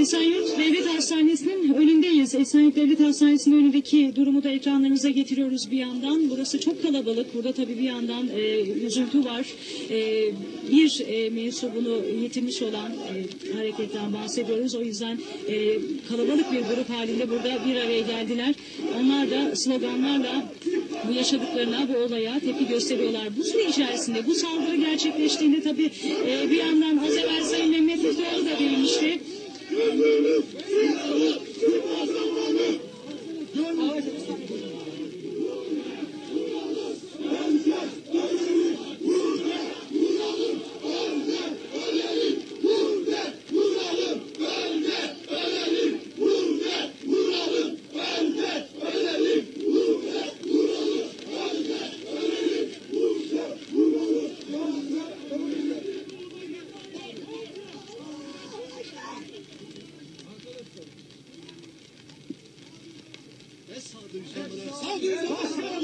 Esenyurt Devlet Hastanesi'nin önündeyiz. Esenyurt Devlet Hastanesi'nin önündeki durumu da ekranlarınıza getiriyoruz bir yandan. Burası çok kalabalık. Burada tabii bir yandan e, üzüntü var. E, bir e, mensubunu yitirmiş olan e, hareketten bahsediyoruz. O yüzden e, kalabalık bir grup halinde burada bir araya geldiler. Onlar da sloganlarla bu yaşadıklarına, bu olaya tepki gösteriyorlar. Bu süre içerisinde bu saldırı gerçekleştiğinde tabii e, bir yandan az evvel Sayın Mehmet Kılıçdaroğlu da değinmişti. Sağduyu